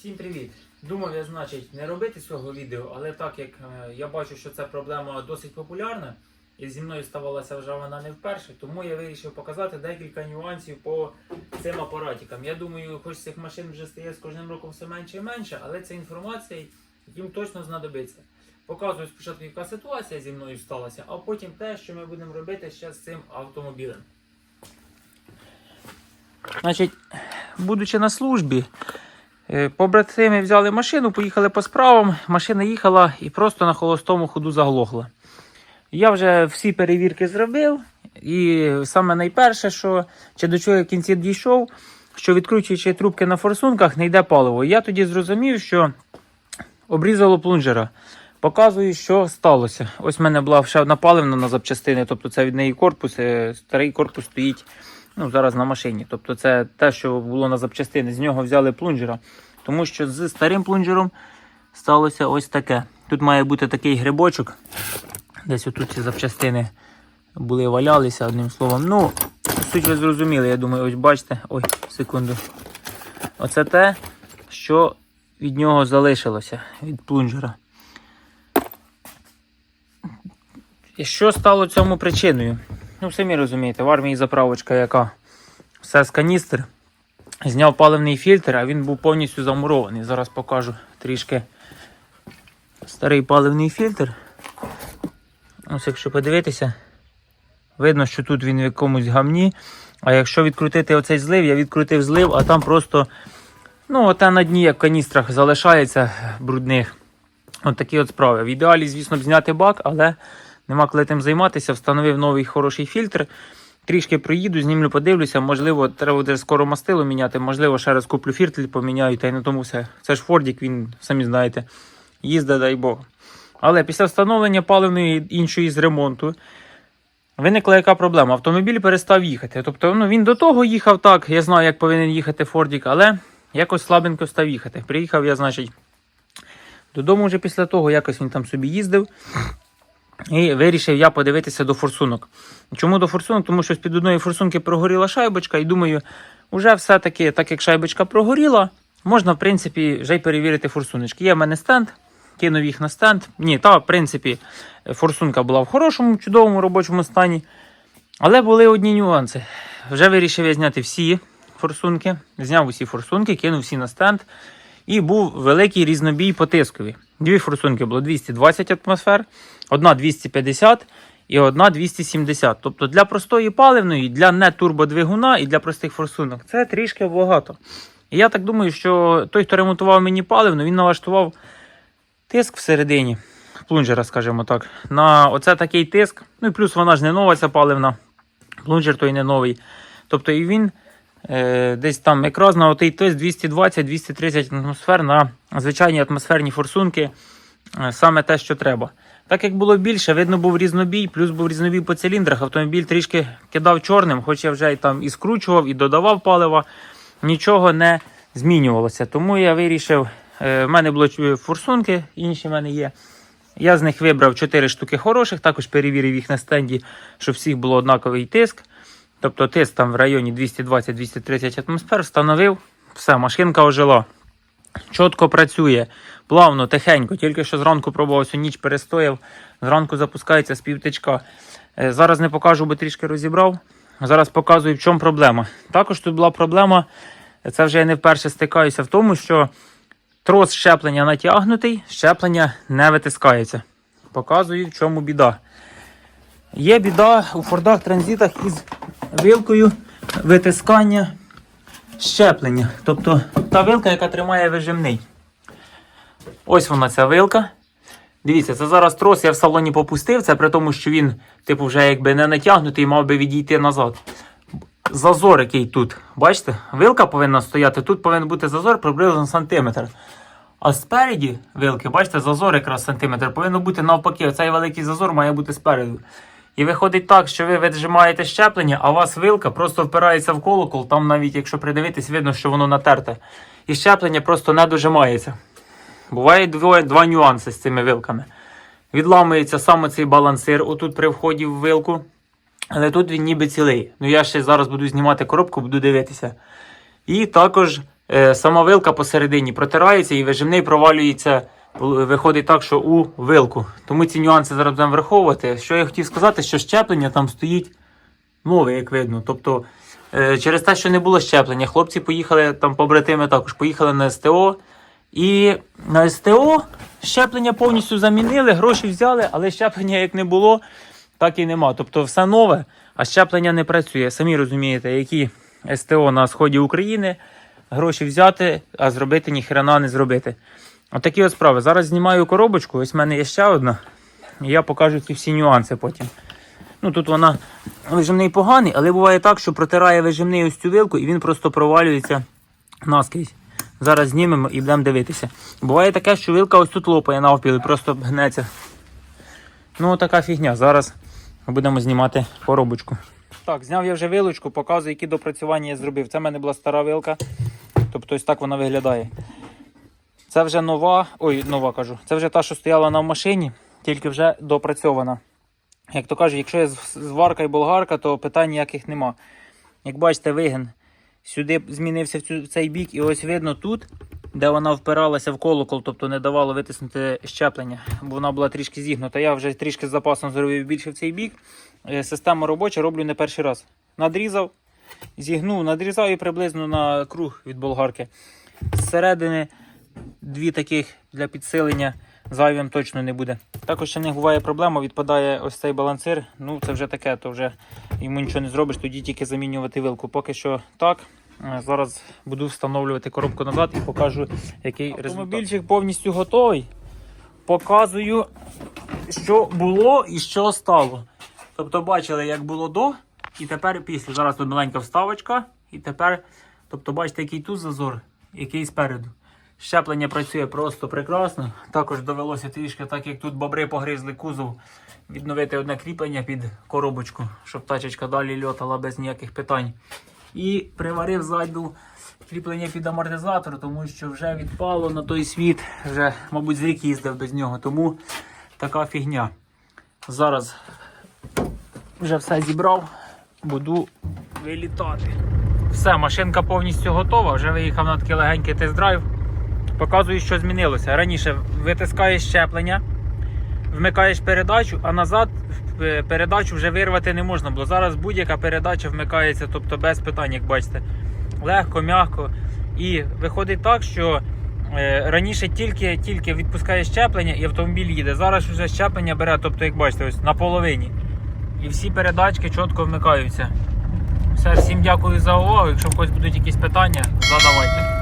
Всім привіт! Думав я, значить, не робити цього відео, але так як е, я бачу, що ця проблема досить популярна, і зі мною ставалася вже вона не вперше, тому я вирішив показати декілька нюансів по цим апаратикам. Я думаю, хоч цих машин вже стає з кожним роком все менше і менше, але ця інформація їм точно знадобиться. Показую спочатку, яка ситуація зі мною сталася, а потім те, що ми будемо робити ще з цим автомобілем. Значить, будучи на службі, Побратими взяли машину, поїхали по справам. Машина їхала і просто на холостому ходу заглохла. Я вже всі перевірки зробив. І саме найперше, що чи до чого я кінці дійшов, що відкручуючи трубки на форсунках, не йде паливо. Я тоді зрозумів, що обрізало плунжера. Показую, що сталося. Ось в мене була ще одна паливна на запчастини, тобто це від неї корпус. е, Старий корпус стоїть ну, зараз на машині. Тобто це те, що було на запчастини. З нього взяли плунжера. Тому що з старим плунжером сталося ось таке. Тут має бути такий грибочок. Десь отут ці запчастини були валялися, одним словом. Ну, суть ви зрозуміли, я думаю, ось бачите. Ой, секунду. Оце те, що від нього залишилося від плунжера. І що стало цьому причиною? Ну, самі розумієте, в армії заправочка яка все з каністр. Зняв паливний фільтр, а він був повністю замурований. Зараз покажу трішки старий паливний фільтр. Ось якщо подивитися, видно, що тут він в якомусь гамні. А якщо відкрутити оцей злив, я відкрутив злив, а там просто ну, оте на дні, як в каністрах, залишається брудних. От такі от справи. В ідеалі, звісно, б зняти бак, але нема коли тим займатися. Встановив новий хороший фільтр. Трішки проїду, знімлю, подивлюся. Можливо, треба буде скоро мастило міняти, можливо, ще раз куплю фільтр, поміняю, та й на тому все. Це ж Фордік, він, самі знаєте, їздить, дай Бог. Але після встановлення паливної іншої з ремонту виникла яка проблема? Автомобіль перестав їхати. Тобто ну, він до того їхав так, я знаю, як повинен їхати Фордік, але якось слабенько став їхати. Приїхав я, значить, додому вже після того, якось він там собі їздив. І вирішив я подивитися до форсунок. Чому до форсунок? Тому що з-під одної форсунки прогоріла шайбочка, і думаю, вже все-таки, так як шайбочка прогоріла, можна, в принципі, вже й перевірити форсуночки. Є в мене стенд, кинув їх на стенд. Ні, та, в принципі, форсунка була в хорошому, чудовому робочому стані. Але були одні нюанси. Вже вирішив я зняти всі форсунки, зняв усі форсунки, кинув всі на стенд. І був великий різнобій по тискові. Дві форсунки було 220 атмосфер, одна 250 і одна 270. Тобто для простої паливної, для не турбодвигуна і для простих форсунок це трішки багато. І я так думаю, що той, хто ремонтував мені паливну, він налаштував тиск всередині плунжера, скажімо так. На оце такий тиск. Ну і плюс вона ж не нова, ця паливна. Плунжер той не новий. Тобто і він десь там якраз на отий тиск 220-230 атмосфер на звичайні атмосферні форсунки. Е, Саме те, що треба. Так як було більше, видно був різнобій, плюс був різнобій по циліндрах. Автомобіль трішки кидав чорним, хоч я вже і там і скручував, і додавав палива. Нічого не змінювалося. Тому я вирішив, е, в мене були форсунки, інші в мене є. Я з них вибрав 4 штуки хороших, також перевірив їх на стенді, щоб всіх було однаковий тиск. Тобто тиск там в районі 220-230 атмосфер, встановив, все, машинка ожила. Чітко працює, плавно, тихенько. Тільки що зранку пробував всю ніч перестояв. Зранку запускається з півтичка. Е, Зараз не покажу, бо трішки розібрав. Зараз показую, в чому проблема. Також тут була проблема, це вже я не вперше стикаюся в тому, що трос щеплення натягнутий, щеплення не витискається. Показую, в чому біда. Є біда у фордах транзитах із вилкою витискання щеплення. Тобто та вилка, яка тримає вижимний. Ось вона ця вилка. Дивіться, це зараз трос я в салоні попустив, це при тому, що він, типу, вже якби не натягнутий, мав би відійти назад. Зазор, який тут. Бачите, вилка повинна стояти, тут повинен бути зазор приблизно сантиметр. А спереді вилки, бачите, зазор якраз сантиметр. Повинно бути навпаки. Оцей великий зазор має бути спереду. І виходить так, що ви віджимаєте щеплення, а у вас вилка просто впирається в колокол. Там навіть, якщо придивитись, видно, що воно натерте. І щеплення просто не дожимається. Буває два, два нюанси з цими вилками. Відламується саме цей балансир отут при вході в вилку. Але тут він ніби цілий. Ну я ще зараз буду знімати коробку, буду дивитися. І також е, сама вилка посередині протирається і вижимний провалюється. Виходить так, що у вилку. Тому ці нюанси зараз будемо враховувати. Що я хотів сказати, що щеплення там стоїть нове, як видно. Тобто, е, через те, що не було щеплення, хлопці поїхали там побратими також, поїхали на СТО. І на СТО щеплення повністю замінили, гроші взяли, але щеплення як не було, так і нема. Тобто все нове, а щеплення не працює. Самі розумієте, які СТО на сході України, гроші взяти, а зробити ніхрена не зробити. Отакі от справи. Зараз знімаю коробочку, ось в мене є ще одна. І я покажу ці всі нюанси потім. Ну тут вона вижимний поганий, але буває так, що протирає вижимний ось цю вилку і він просто провалюється наскрізь. Зараз знімемо і будемо дивитися. Буває таке, що вилка ось тут лопає навпіл і просто гнеться. Ну, така фігня. Зараз будемо знімати коробочку. Так, зняв я вже вилочку, показую, які допрацювання я зробив. Це в мене була стара вилка. Тобто ось так вона виглядає. Це вже нова, ой, нова кажу. Це вже та, що стояла на машині, тільки вже допрацьована. Як то кажуть, якщо є зварка і болгарка, то питань ніяких нема. Як бачите, вигін сюди змінився в, цю, в цей бік, і ось видно тут, де вона впиралася в колокол, тобто не давало витиснути щеплення, бо вона була трішки зігнута. Я вже трішки з запасом зробив більше в цей бік. Е, Система робоча роблю не перший раз. Надрізав, зігнув, надрізав і приблизно на круг від болгарки. Зсередини дві таких для підсилення зайвим точно не буде. Також ще них буває проблема, відпадає ось цей балансир. Ну це вже таке, то вже йому нічого не зробиш, тоді тільки замінювати вилку. Поки що так. Е, Зараз буду встановлювати коробку назад і покажу, який результат. Автомобільчик повністю готовий. Показую, що було і що стало. Тобто бачили, як було до, і тепер після. Зараз тут маленька вставочка, і тепер, тобто, бачите, який тут зазор, який спереду. Щеплення працює просто прекрасно. Також довелося трішки, так як тут бобри погризли кузов, відновити одне кріплення під коробочку, щоб тачечка далі льотала без ніяких питань. І приварив ззаду кріплення під амортизатор, тому що вже відпало на той світ, вже, мабуть, з рік їздив без нього. Тому така фігня. Зараз вже все зібрав, буду вилітати. Все, машинка повністю готова. Вже виїхав на такий легенький тест-драйв. Показую, що змінилося. Раніше витискаєш щеплення, вмикаєш передачу, а назад е, передачу вже вирвати не можна, бо зараз будь-яка передача вмикається, тобто без питань, як бачите. Легко, м'яко. І виходить так, що е, раніше тільки, тільки відпускаєш щеплення і автомобіль їде. Зараз вже щеплення бере, тобто, як бачите, ось на половині. І всі передачки чітко вмикаються. Все, всім дякую за увагу. Якщо в когось будуть якісь питання, задавайте.